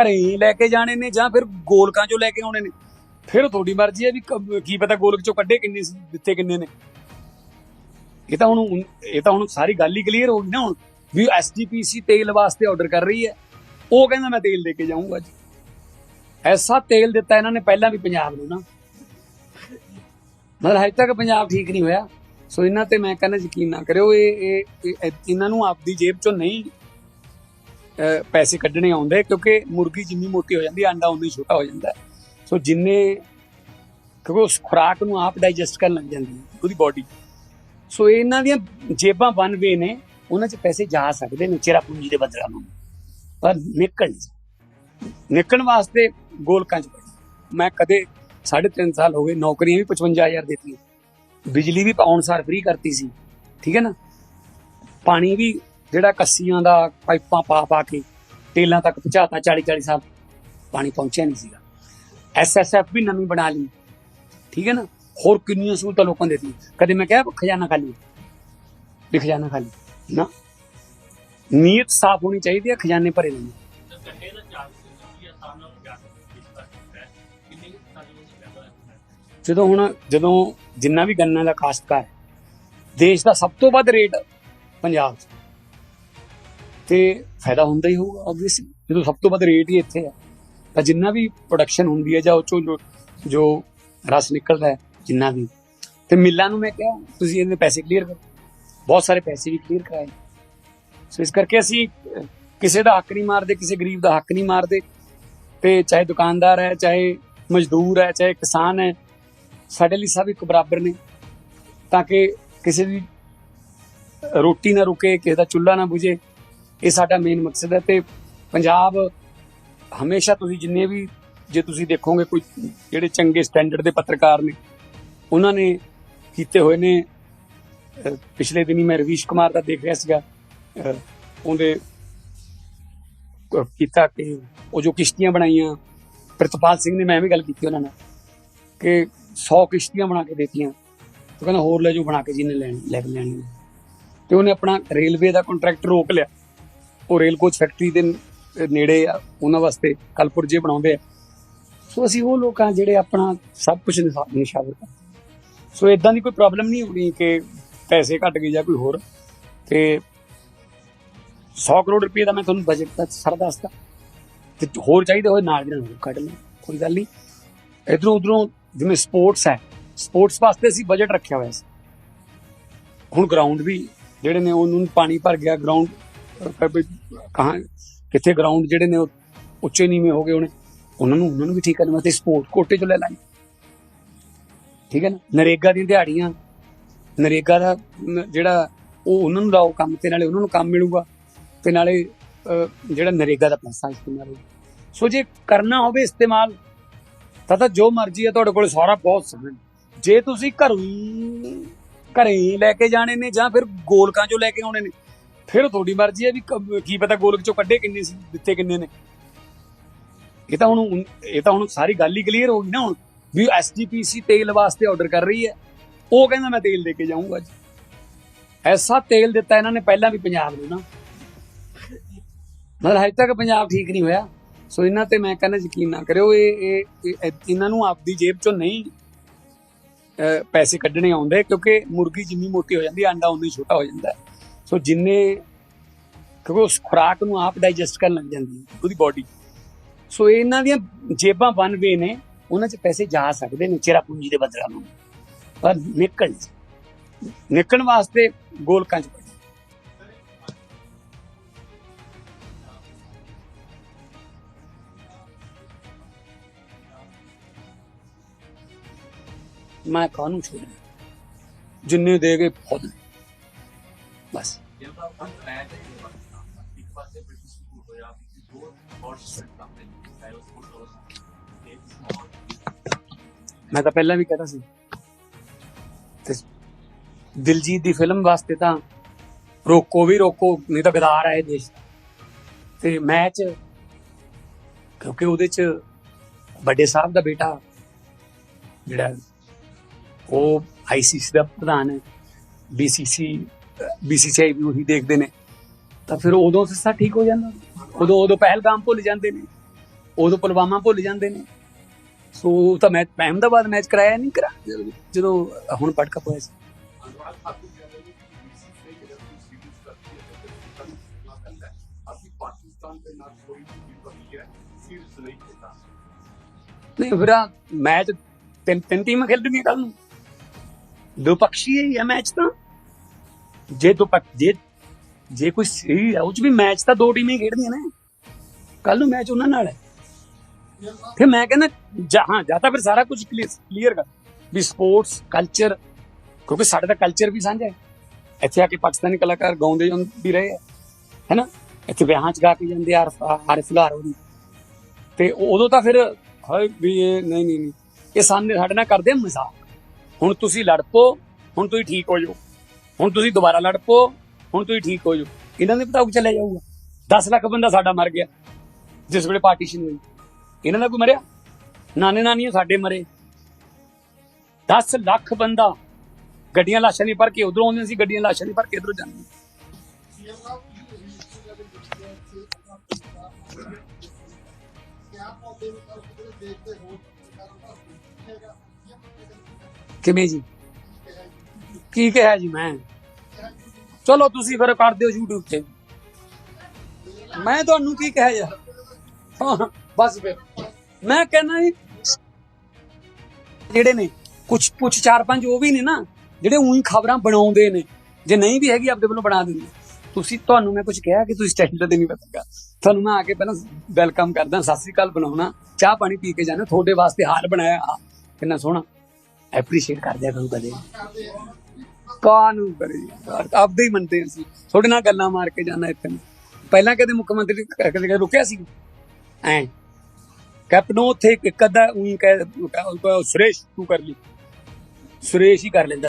ਘਰੇ ਹੀ ਲੈ ਕੇ ਜਾਣੇ ਨੇ ਜਾਂ ਫਿਰ ਗੋਲਕਾਂ ਚੋਂ ਲੈ ਕੇ ਆਉਣੇ ਨੇ। ਫਿਰ ਤੁਹਾਡੀ ਮਰਜ਼ੀ ਹੈ ਵੀ ਕ- ਕੀ ਪਤਾ ਗੋਲਕ ਚੋਂ ਕੱਢੇ ਕਿੰਨੇ ਸੀ, ਦਿੱਤੇ ਕਿੰਨੇ ਨੇ। ਇਹ ਤਾਂ ਹੁਣ, ਇਹ ਤਾਂ ਹੁਣ ਸਾਰੀ ਗੱਲ ਹੀ ਕਲੀਅਰ ਹੋ ਗਈ ਨਾ ਹੁਣ, ਵੀ ਐਸਜੀਪੀਸੀ ਤੇਲ ਵਾਸਤੇ ਆਰਡਰ ਕਰ ਰਹੀ ਹੈ। ਉਹ ਕਹਿੰਦਾ ਮੈਂ ਤੇਲ ਦੇ ਕੇ ਜਾਊਂਗਾ ਜੀ। ਐਸਾ ਤੇਲ ਦਿੱਤਾ ਇਹਨਾਂ ਨੇ ਪਹਿਲਾਂ ਵੀ ਪੰਜਾਬ ਨੂੰ ਨਾ। ਮਤਲਬ ਹਜੇ ਤੱਕ ਪੰਜਾਬ ਠੀਕ ਨਹੀਂ ਹੋਇਆ। ਸੋ ਇਹਨਾਂ ਤੇ ਮੈਂ ਕਹਿੰਦਾ ਯਕੀਨ ਨਾ ਕਰਿਓ, ਇਹ, ਇਹ- ਇਹ, ਇਹਨਾਂ ਨੂੰ ਆਪਦੀ ਜੇਬ ਚੋਂ ਨਹੀਂ ਪੈਸੇ ਕੱਢਣੇ ਆਉਂਦੇ ਕਿਉਂਕਿ ਮੁਰਗੀ ਜਿੰਨੀ ਮੋਟੀ ਹੋ ਜਾਂਦੀ ਆਂਡਾ ਉਨਾ ਹੀ ਛੋਟਾ ਹੋ ਜਾਂਦਾ। ਸੋ ਜਿੰਨੇ, ਕਿਉਂਕਿ ਉਸ ਖੁਰਾਕ ਨੂੰ ਆਪ ਡਾਈਜੈਸਟ ਕਰਨ ਲੱਗ ਜਾਂਦੀ ਹੈ ਉਹਦੀ ਬਾਡੀ ਸੋ ਇਹਨਾਂ ਦੀਆਂ ਜੇਬਾਂ ਬਨ ਵੇ ਨੇ, ਉਹਨਾਂ 'ਚ ਪੈਸੇ ਜਾ ਸਕਦੇ ਨੇ, ਚਿਹਰਾ ਪੂੰਜੀ ਦੇ ਬਦਲਾ ਨੂੰ। ਪਰ ਨਿਕਲ, ਨਿਕਲਣ ਵਾਸਤੇ ਗੋਲਕਾਂ 'ਚ ਮੈਂ ਕਦੇ 3.5 ਸਾਲ ਹੋ ਗਏ ਨੌਕਰੀਆਂ ਵੀ 55000 ਦਿੱਤੀਆਂ। ਬਿਜਲੀ ਵੀ ਪਾਉਣ ਸਾਰ ਫ੍ਰੀ ਕਰਤੀ ਸੀ, ਠੀਕ ਹੈ ਨਾ? ਪਾਣੀ ਵੀ ਜਿਹੜਾ ਕੱਸੀਆਂ ਦਾ ਪਾਈਪਾਂ ਪਾ ਪਾ ਕੇ ਟੇਲਾਂ ਤੱਕ ਪਹੁੰਚਾਤਾ 40 40 ਸਾਲ, ਪਾਣੀ ਪਹੁੰਚਿਆ ਨਹੀਂ ਸੀਗਾ। ਐਸਐਸਐਫ ਵੀ ਨਵੀਂ ਬਣਾ ਲਈ। ਠੀਕ ਹੈ ਨਾ? ਹੋਰ ਕਿੰਨੀਆਂ ਸਹੂਲਤਾਂ ਲੋਕਾਂ ਦੇ ਦਿੱਤੀ ਕਦੇ ਮੈਂ ਕਿਹਾ ਖਜ਼ਾਨਾ ਖਾਲੀ ਵੀ ਖਜ਼ਾਨਾ ਖਾਲੀ ਨਾ। ਨੀਅਤ ਸਾਫ਼ ਹੋਣੀ ਚਾਹੀਦੀ ਹੈ, ਖਜ਼ਾਨੇ ਭਰੇ ਨਹੀਂ ਜਦੋਂ ਹੁਣ, ਜਦੋਂ ਜਿੰਨਾ ਵੀ ਗੰਨਾ ਦਾ ਕਾਸ਼ਤਕਾਰ ਹੈ, ਦੇਸ਼ ਦਾ ਸਭ ਤੋਂ ਵੱਧ ਰੇਟ ਪੰਜਾਬ 'ਚ। ਤੇ ਫਾਇਦਾ ਹੁੰਦਾ ਹੀ ਹੋਊਗਾ ਆਬਵੀਅਸਲੀ ਜਦੋਂ ਸਭ ਤੋਂ ਵੱਧ ਰੇਟ ਹੀ ਇੱਥੇ ਹੈ ਤਾਂ ਜਿੰਨਾ ਵੀ ਪ੍ਰੋਡਕਸ਼ਨ ਹੁੰਦੀ ਹੈ ਜਾਂ ਉਹ ਚੋਂ ਜੋ ਰਸ ਨਿਕਲਦਾ ਹੈ, ਜਿੰਨਾ ਵੀ। ਤੇ ਮਿੱਲਾਂ ਨੂੰ ਮੈਂ ਕਿਹਾ, ਤੁਸੀਂ ਇਹਦੇ ਪੈਸੇ ਕਲੀਅਰ ਕਰੋ। ਬਹੁਤ ਸਾਰੇ ਪੈਸੇ ਵੀ ਕਲੀਅਰ ਕਰਾਏ। ਸੋ ਇਸ ਕਰਕੇ ਅਸੀਂ ਕਿਸੇ ਦਾ ਹੱਕ ਨਹੀਂ ਮਾਰਦੇ, ਕਿਸੇ ਗਰੀਬ ਦਾ ਹੱਕ ਨਹੀਂ ਮਾਰਦੇ। ਤੇ ਚਾਹੇ ਦੁਕਾਨਦਾਰ ਹੈ, ਚਾਹੇ ਮਜ਼ਦੂਰ ਹੈ, ਚਾਹੇ ਕਿਸਾਨ ਹੈ, ਸਾਡੇ ਲਈ ਸਭ ਇੱਕ ਬਰਾਬਰ ਨੇ। ਤਾਂ ਕਿ ਕਿਸੇ ਦੀ ਰੋਟੀ ਨਾ ਰੁਕੇ, ਕਿਸੇ ਦਾ ਚੁੱਲ੍ਹਾ ਨਾ ਬੁਝੇ ਇਹ ਸਾਡਾ ਮੇਨ ਮਕਸਦ ਹੈ ਤੇ ਪੰਜਾਬ ਹਮੇਸ਼ਾ ਤੁਸੀਂ ਜਿੰਨੇ ਵੀ, ਜੇ ਤੁਸੀਂ ਦੇਖੋਗੇ ਕੋਈ ਜਿਹੜੇ ਚੰਗੇ ਸਟੈਂਡਰਡ ਦੇ ਪੱਤਰਕਾਰ ਨੇ, ਉਹਨਾਂ ਨੇ ਕੀਤੇ ਹੋਏ ਨੇ ਪਿਛਲੇ ਦਿਨੀ ਮੈਂ ਰਵੀਸ਼ ਕੁਮਾਰ ਦਾ ਦੇਖ ਰਿਹਾ ਸੀਗਾ ਉਹਦੇ ਕੀਤਾ ਕਿ ਉਹ ਜੋ ਕਿਸ਼ਤੀਆਂ ਬਣਾਈਆਂ, ਪ੍ਰਿਤਪਾਲ ਸਿੰਘ ਨੇ, ਮੈਂ ਵੀ ਗੱਲ ਕੀਤੀ ਉਹਨਾਂ ਨਾਲ, ਕਿ 100 ਕਿਸ਼ਤੀਆਂ ਬਣਾ ਕੇ ਦਿੱਤੀਆਂ, ਉਹ ਕਹਿੰਦਾ ਹੋਰ ਲੈ ਜੋ ਬਣਾ ਕੇ ਜਿਹਨੇ ਲੈਣ, ਲੈ ਕੇ ਲੈਣੀ ਤੇ ਉਹਨੇ ਆਪਣਾ ਰੇਲਵੇ ਦਾ ਕੰਟਰੈਕਟ ਰੋਕ ਲਿਆ। ਉਹ ਰੇਲ ਕੋਚ ਫੈਕਟਰੀ ਦੇ ਨੇੜੇ ਆ, ਉਹਨਾਂ ਵਾਸਤੇ ਕਲਪੁਰ ਜੇ ਬਣਾਉਂਦੇ ਆ। ਸੋ ਅਸੀਂ ਉਹ ਲੋਕਾਂ ਜਿਹੜੇ ਆਪਣਾ ਸਭ ਕੁਝ ਨਿਸ਼ਾਵਰ ਕਰ ਸੋ ਇਦਾਂ ਦੀ ਕੋਈ ਪ੍ਰੋਬਲਮ ਨਹੀਂ ਹੋਣੀ ਕਿ ਪੈਸੇ ਘਟ ਗਏ ਜਾਂ ਕੋਈ ਹੋਰ। ਤੇ 100 ਕਰੋੜ ਰੁਪਏ ਦਾ ਮੈਂ ਤੁਹਾਨੂੰ ਬਜਟ ਦਾ ਸਰ ਦੱਸਦਾ। ਤੇ ਹੋਰ ਚਾਹੀਦੇ ਹੋਏ ਨਾਲ ਦੀ ਨਾਲ ਹੋਰ ਕੱਢ ਲਓ, ਕੋਈ ਗੱਲ ਨਹੀਂ। ਇਧਰੋਂ ਉਧਰੋਂ ਜਿਵੇਂ ਸਪੋਰਟਸ ਹੈ ਸਪੋਰਟਸ ਵਾਸਤੇ ਅਸੀਂ ਬਜਟ ਰੱਖਿਆ ਹੋਇਆ ਸੀ। ਹੁਣ ਗਰਾਊਂਡ ਵੀ ਜਿਹੜੇ ਨੇ ਉਹਨੂੰ ਪਾਣੀ ਭਰ ਗਿਆ ਗਰਾਊਂਡ ਕਹਾਂ ਕਿੱਥੇ ਗਰਾਊਂਡ ਜਿਹੜੇ ਨੇ ਉਹ ਉੱਚੇ ਨੀਵੇਂ ਹੋ ਗਏ ਹੋਣੇ, ਉਹਨਾਂ ਨੂੰ ਉਹਨਾਂ ਨੂੰ ਵੀ ਠੀਕ ਕਰਨ ਵਾਸਤੇ ਸਪੋਰਟ ਕੋਟੇ ਚੋਂ ਲੈ ਲਾਂਗੇ। ਠੀਕ ਹੈ ਨਾ? ਨਰੇਗਾ ਦੀਆਂ ਦਿਹਾੜੀਆਂ, ਨਰੇਗਾ ਦਾ ਜਿਹੜਾ ਉਹ ਉਹਨਾਂ ਨੂੰ ਲਾਓ ਕੰਮ ਤੇ, ਨਾਲੇ ਉਹਨਾਂ ਨੂੰ ਕੰਮ ਮਿਲੂਗਾ ਤੇ ਨਾਲੇ ਜਿਹੜਾ ਨਰੇਗਾ ਦਾ ਪੈਸਾ ਇਸਤੇਮਾਲ ਹੋਊਗਾ ਸੋ ਜੇ ਕਰਨਾ ਹੋਵੇ ਇਸਤੇਮਾਲ, ਤਾਂ ਤਾਂ ਜੋ ਮਰਜ਼ੀ ਹੈ, ਤੁਹਾਡੇ ਕੋਲ ਸਾਰਾ ਬਹੁਤ ਸਮਾਂ ਜੇ ਤੁਸੀਂ ਘਰੋਂ ਘਰੇ ਲੈ ਕੇ ਜਾਣੇ ਨੇ ਜਾਂ ਫਿਰ ਗੋਲਕਾਂ ਚੋਂ ਲੈ ਕੇ ਆਉਣੇ ਨੇ ਫਿਰ ਤੁਹਾਡੀ ਮਰਜ਼ੀ ਹੈ ਵੀ ਕ- ਕੀ ਪਤਾ ਗੋਲਕ ਚੋਂ ਕੱਢੇ ਕਿੰਨੇ ਸੀ ਦਿੱਤੇ ਕਿੰਨੇ ਨੇ। ਇਹ ਤਾਂ ਹੁਣ ਇਹ ਤਾਂ ਹੁਣ ਸਾਰੀ ਗੱਲ ਹੀ ਕਲੀਅਰ ਹੋ ਗਈ ਨਾ ਹੁਣ ਵੀ ਐਸਜੀਪੀਸੀ ਤੇਲ ਵਾਸਤੇ ਆਰਡਰ ਕਰ ਰਹੀ ਹੈ। ਉਹ ਕਹਿੰਦਾ ਮੈਂ ਤੇਲ ਦੇ ਕੇ ਜਾਊਂਗਾ ਜੀ। ਐਸਾ ਤੇਲ ਦਿੱਤਾ ਇਹਨਾਂ ਨੇ ਪਹਿਲਾਂ ਵੀ ਪੰਜਾਬ ਨੂੰ ਨਾ। ਮਤਲਬ ਹਜੇ ਤੱਕ ਪੰਜਾਬ ਠੀਕ ਨਹੀਂ ਹੋਇਆ। ਸੋ ਇਹਨਾਂ ਤੇ ਮੈਂ ਕਹਿੰਦਾ ਯਕੀਨ ਨਾ ਕਰਿਓ ਇਹ ਇਹ- ਇਹ ਇਹਨਾਂ ਨੂੰ ਆਪਦੀ ਜੇਬ ਚੋਂ ਨਹੀਂ ਅਹ, ਪੈਸੇ ਕੱਢਣੇ ਆਉਂਦੇ ਕਿਉਂਕਿ ਮੁਰਗੀ ਜਿੰਨੀ ਮੋਟੀ ਹੋ ਜਾਂਦੀ ਹੈ ਅੰਡਾ ਉਨਾ ਹੀ ਛੋਟਾ ਹੋ ਜਾਂਦਾ। ਹੈ ਸੋ ਜਿੰਨੇ ਕਿਉਂਕਿ ਉਸ ਖੁਰਾਕ ਨੂੰ ਆਪ ਡਾਈਜੈਸਟ ਕਰਨ ਲੱਗ ਜਾਂਦੀ ਹੈ। ਉਹਦੀ ਬਾਡੀ ਸੋ ਇਹਨਾਂ ਦੀਆਂ ਜੇਬਾਂ ਬਨ ਵੇ ਨੇ ਉਹਨਾਂ 'ਚ ਪੈਸੇ ਜਾ ਸਕਦੇ ਨੇ ਚਿਹਰਾ ਪੂੰਜੀ ਦੇ ਬਦਲਾ ਨੂੰ। ਪਰ ਨਿਕਲ। ਨਿਕਲਣ ਵਾਸਤੇ ਗੋਲਕਾਂ 'ਚ ਮੈਂ ਕਾਹਨੂੰ ਛੋੜਨਾ? ਜਿੰਨੇ ਦੇ ਗਏ ਖੁਦ। ਬਸ ਮੈਂ ਤਾਂ ਪਹਿਲਾਂ ਵੀ ਕਹਤਾ ਸੀ ਤੇ ਦਿਲਜੀਤ ਦੀ ਫਿਲਮ ਵਾਸਤੇ ਤਾਂ ਰੋਕੋ ਵੀ ਰੋਕੋ, ਨਹੀਂ ਤਾਂ ਗਦਾਰ ਆਏ ਦੇਸ਼ ਦਾ। ਤੇ ਮੈਚ, ਕਿਉਂਕਿ ਉਹਦੇ ਚ ਵੱਡੇ ਸਾਹਿਬ ਦਾ ਬੇਟਾ ਜਿਹੜਾ ਉਹ ਆਈਸੀਸੀ ਦਾ ਪ੍ਰਧਾਨ ਹੈ ਬੀਸੀਸੀ ਬੀਸੀਸੀਆਈ ਵੀ ਉਹੀ ਦੇਖਦੇ ਨੇ। ਤਾਂ ਫਿਰ ਉਦੋਂ ਸਿੱਸਾ ਠੀਕ ਹੋ ਜਾਂਦਾ। ਉਦੋਂ ਉਦੋਂ ਪਹਿਲਗਾਮ ਭੁੱਲ ਜਾਂਦੇ ਨੇ। ਉਦੋਂ ਪੁਲਵਾਮਾ ਭੁੱਲ ਜਾਂਦੇ ਨੇ। ਸੋ ਤਾਂ ਮੈਂ ਅਹਿਮਦਾਬਾਦ ਮੈਚ ਕਰਾਇਆ ਨਹੀਂ ਕਰਾ ਜਦੋਂ ਹੁਣ ਪਟਕਾ ਹੋਇਆ ਸੀ। ਨਹੀਂ ਵੀਰਾ ਮੈਚ ਤਿੰਨ ਤਿੰਨ ਟੀਮਾਂ ਖੇਡਣਗੀਆਂ ਕੱਲ ਨੂੰ। ਦੋ ਪੱਖੀ ਇਹ ਮੈਚ ਤਾਂ। ਜੇ ਦੋ ਪੱਕ ਜੇ ਜੇ ਕੋਈ ਸਹੀ ਹੈ ਉਹ ਚ ਵੀ ਮੈਚ ਤਾਂ ਦੋ ਟੀਮਾਂ ਹੀ ਖੇਡਦੀਆਂ ਨੇ। ਕੱਲ ਨੂੰ ਮੈਚ ਉਹਨਾਂ ਨਾਲ ਹੈ। ਫਿਰ ਮੈਂ ਕਹਿੰਦਾ, ਜਾਂ ਹਾਂ, ਜਾਂ ਤਾਂ ਫਿਰ ਸਾਰਾ ਕੁਝ ਕਲੀਅਰ ਕਰ। ਵੀ ਸਪੋਰਟਸ ਕਲਚਰ ਕਿਉਂਕਿ ਸਾਡੇ ਦਾ ਕਲਚਰ ਵੀ ਸਾਂਝਾ ਹੈ। ਇੱਥੇ ਆ ਕੇ ਪਾਕਿਸਤਾਨੀ ਕਲਾਕਾਰ ਗਾਉਂਦੇ ਜਾਂਦੇ ਵੀ ਰਹੇ ਹੈ ਹੈਨਾ? ਇੱਥੇ ਵਿਆਹਾਂ ਚ ਗਾ ਕੇ ਜਾਂਦੇ ਆ ਆਰਿਫ ਲਾਰ ਉਹਦੀ ਤੇ ਉਦੋਂ ਤਾਂ ਫਿਰ, ਹਾਏ ਵੀ ਇਹ ਨਹੀਂ ਨਹੀਂ ਨਹੀਂ। ਇਹ ਸਾਹਮਣੇ ਸਾਡੇ ਨਾਲ ਕਰਦੇ ਮਜ਼ਾਕ। ਹੁਣ ਤੁਸੀਂ ਲੜ ਪੋ ਹੁਣ ਤੁਸੀਂ ਠੀਕ ਹੋ ਜਾਓ। ਹੁਣ ਤੁਸੀਂ ਦੁਬਾਰਾ ਲੜ ਪੋ ਹੁਣ ਤੁਸੀਂ ਠੀਕ ਹੋ ਜਾਓ। ਇਹਨਾਂ ਦੇ ਪਤਾਉ ਚੱਲਿਆ ਜਾਊਗਾ। 10 ਲੱਖ ਬੰਦਾ ਸਾਡਾ ਮਰ ਗਿਆ, ਜਿਸ ਵੇਲੇ ਪਾਰਟੀਸ਼ਨ ਹੋਈ। ਇਹਨਾਂ ਦਾ ਕੋਈ ਮਰਿਆ? ਨਾਨੇ ਨਾਨੀਆਂ ਸਾਡੇ ਮਰੇ। 10 ਲੱਖ ਬੰਦਾ ਗੱਡੀਆਂ ਲਾਸ਼ਾਂ ਨਹੀਂ ਭਰ ਕੇ ਉਧਰੋਂ ਆਉਂਦੀਆਂ ਸੀ, ਗੱਡੀਆਂ ਲਾਸ਼ਾਂ ਨਹੀਂ ਭਰ ਕੇ ਇਧਰੋਂ ਜਾਂਦੀਆਂ ਕਿਵੇਂ ਜੀ? ਕੀ ਕਿਹਾ ਜੀ ਮੈਂ? ਚਲੋ ਤੁਸੀਂ ਫਿਰ ਕਰ ਦਿਓ YouTube ਤੇ। ਮੈਂ ਤੁਹਾਨੂੰ ਕੀ ਕਿਹਾ ਯਾਰ? ਬਸ ਫਿਰ। ਮੈਂ ਕਹਿੰਦਾ ਜੀ, ਜਿਹੜੇ ਨੇ ਕੁਝ ਕੁਝ ਚਾਰ ਪੰਜ ਉਹ ਵੀ ਨੇ ਨਾ, ਜਿਹੜੇ ਉਹੀ ਖਬਰਾਂ ਬਣਾਉਂਦੇ ਨੇ, ਜੇ ਨਹੀਂ ਵੀ ਹੈਗੀ, ਆਪਦੇ ਵੱਲੋਂ ਬਣਾ ਦਿੰਦੇ। ਤੁਸੀਂ ਤੁਹਾਨੂੰ ਮੈਂ ਕੁਝ ਕਿਹਾ ਕਿ ਤੁਸੀਂ ਸਟੈਂਡਰਡ ਤੇ ਨਹੀਂ ਪਤਾਗਾ ਤੁਹਾਨੂੰ ਮੈਂ ਆ ਕੇ ਪਹਿਲਾਂ ਵੈਲਕਮ ਕਰਦਾ, ਸਤਿ ਸ੍ਰੀ ਅਕਾਲ ਬਣਾਉਣਾ ਚਾਹ ਪਾਣੀ ਪੀ ਕੇ ਜਾਣਾ, ਤੁਹਾਡੇ ਵਾਸਤੇ ਹਾਲ ਬਣਾਇਆ। ਕਿੰਨਾ ਸੋਹਣਾ। ਐਪਰੀਸ਼ੀਏਟ ਕਰਦੇ ਆ ਤੁਹਾਨੂੰ ਕਦੇ। ਕਾਨੂੰ ਕਰੇ ਆਪਦੇ ਹੀ ਮੰਨਦੇ ਹਾਂ ਅਸੀਂ। ਥੋੜੇ ਨਾਲ ਗੱਲਾਂ ਮਾਰ ਕੇ ਜਾਣਾ ਇੱਥੇ ਨੂੰ। ਪਹਿਲਾਂ ਕਦੇ ਮੁੱਖ ਮੰਤਰੀ ਕਦੇ ਰੁਕਿਆ ਸੀ? ਐ। ਕੈਪਟਨ ਉੱਥੇ ਇੱਕ ਅੱਧਾ ਉਹੀ ਕਹਿ ਸੁਰੇਸ਼ ਤੂੰ ਕਰ ਲਈ। ਸੁਰੇਸ਼ ਹੀ ਕਰ ਲੈਂਦਾ।